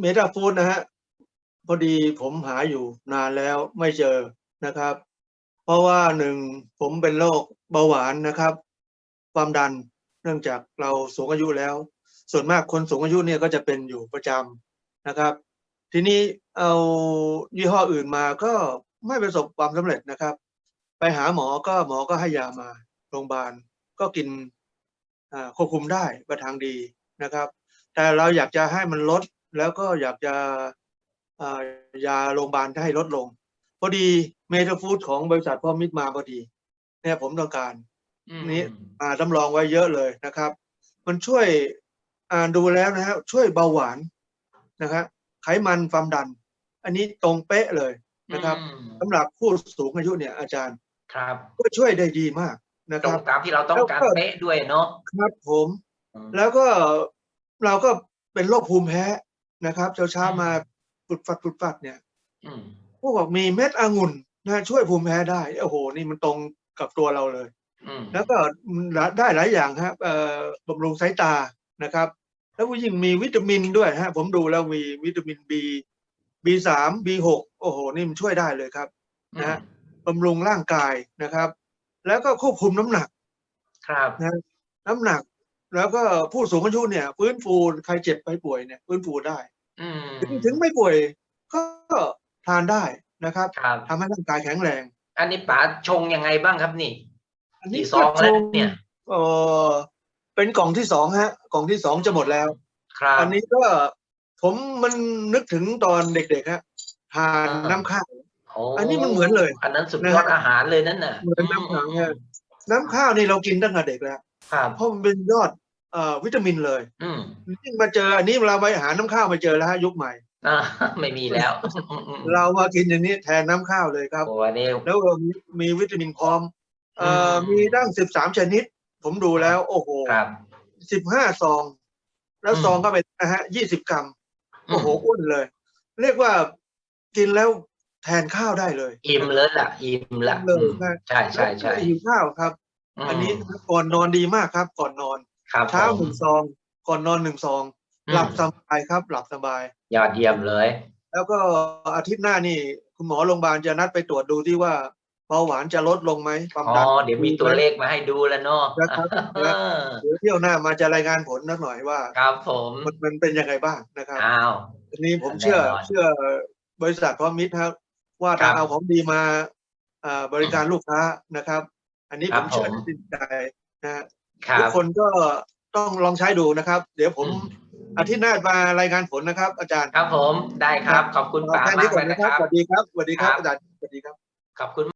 เมตาฟูดนะฮะพอดีผมหาอยู่นานแล้วไม่เจอนะครับ เพราะว่าหนึ่งผมเป็นโรคเบาหวานนะครับ ความดันเนื่องจากเราสูงอายุแล้ว ส่วนมากคนสูงอายุเนี่ยก็จะเป็นอยู่ประจำนะครับ ทีนี้เอายี่ห้ออื่นมาก็ไม่ประสบความสำเร็จนะครับ ไปหาหมอก็หมอก็ให้ยามาโรงพยาบาลก็กินควบคุมได้ประทางดีนะครับ แต่เราอยากจะให้มันลดแล้วก็อยากจะอ่ายาโรงพยาบาลให้ลดลง พอดีเมทาฟูดของบริษัทพ่อมิตรมาพอดี เนี่ยผมต้องการอืมนี่อ่าจำลองไว้เยอะเลยนะครับ มันช่วยอ่านดูแล้วนะฮะช่วยเบาหวานนะครับไขมันความดัน อันนี้ตรงเป๊ะเลยนะครับอืมสำหรับผู้สูงอายุเนี่ยอาจารย์ครับก็ช่วยได้ดีมากนะตครรังบตามที่เราต้องการแล้วก็เป๊ะด้วยเนาะครับผมอืมแล้วก็ เราก็เป็นโรคภูมิแพ้นะครับ เช้าเช้าอืมมาปุดฟัดปุดฟัดเนี่ยอืมพวกบอกมีเม็ดองุ่นนะช่วยภูมิแพ้ได้โอ้โห นี่มันตรงกับตัวเราเลยอืมแล้วก็ได้หลายอย่างครับเอ่อบำรุงสายตานะครับ แล้วยิ่งมีวิตามินด้วยฮะ ผมดูแล้วมีวิตามิน B B3 B6 โอ้โห นี่มันช่วยได้เลยครับนะฮะบำรุงร่างกายนะครับ แล้วก็ควบคุมน้ำหนัก ครับนะน้ำหนัก แล้วก็ผู้สูงอายุเนี่ยฟื้นฟูใครเจ็บไปป่วยเนี่ยฟื้นฟูได้อืมถึงถึงไม่ป่วยก็ทานได้นะครับครับทำให้ร่างกายแข็งแรง อันนี้ป๋าชงยังไงบ้างครับนี่ อันนี้กี่ซองแล้วเนี่ยเออเป็นกล่องที่สองฮะ กล่องที่สองจะหมดแล้วครับอันนี้ก็ผมมันนึกถึงตอนเด็กๆฮะทานอ่าน้ำข้าวโอ้อันนี้มันเหมือนเลย อันนั้นสุดนะยอดฮะอาหารเลยนั่นน่ะเหมือนน้ำขังเนี่ยน้ำข้าวนี่เรากินตั้งแต่เด็กแล้วครับเพราะมันเป็นยอดเอ่อ วิตามินเลย อืมยิ่งมาเจออันนี้เราไปหาน้ำข้าวมาเจอแล้วฮะยุคใหม่อ่าไม่มีแล้วอืมอืมเรามากินอย่างนี้แทนน้ำข้าวเลยครับโอ้อันนี้แล้วก็มีมีวิตามินพร้อมเอ่ออมมีตั้งสิบสามชนิด ผมดูแล้ว โอ้โหครับสิบห้าซอง แล้วอืมซองก็เป็นนะฮะยี่สิบกรัมโอ้โหมอ้วนเลย เรียกว่ากินแล้วแทนข้าวได้เลย อิ่มเลยล่ะ อิ่มละเลยอืมนะใช่ใช่ใช่หิวข้าวครับมอันนี้ก่อนนอนดีมากครับ ก่อนนอน ครับเช้าผมหนึ่งซอง ก่อนนอนหนึ่งซอง อืมหลับสบายครับ หลับสบาย ยอดเยี่ยมเลย แล้วก็อาทิตย์หน้านี่ คุณหมอโรงพยาบาลจะนัดไปตรวจดูที่ว่าเบาหวานจะลดลงไหมความอ๋อดันเดี๋ยวมีตัวเลขมาให้ดูแล้วเนาะนะครับเออเดี๋ยวเที่ยวหน้ามาจะรายงานผลนักหน่อยว่าครับผมมันมันเป็นยังไงบ้างนะครับอ้าวทีนี้ผมเชื่อแน่นอนเชื่อบริษัทพร้อมมิตรครับ ว่าครัถ้าบเอาของดีมาอ่าบริการลูกค้านะครับ อันนี้คผรับมเชื่อผมจริงใจนะฮะครั ทุกบคนก็ต้องลองใช้ดูนะครับ เดี๋ยวผมอืมอาทิตย์หน้ามารายงานผลนะครับ อาจารย์ครับผมได้ครับ ขอบคุณเอาป๋าแค่มานี้กก่เลอนยนะนะคครัรับสวัสดีครับสวัสดีครับครับอาจารย์สวัสดีครับขอบคุณ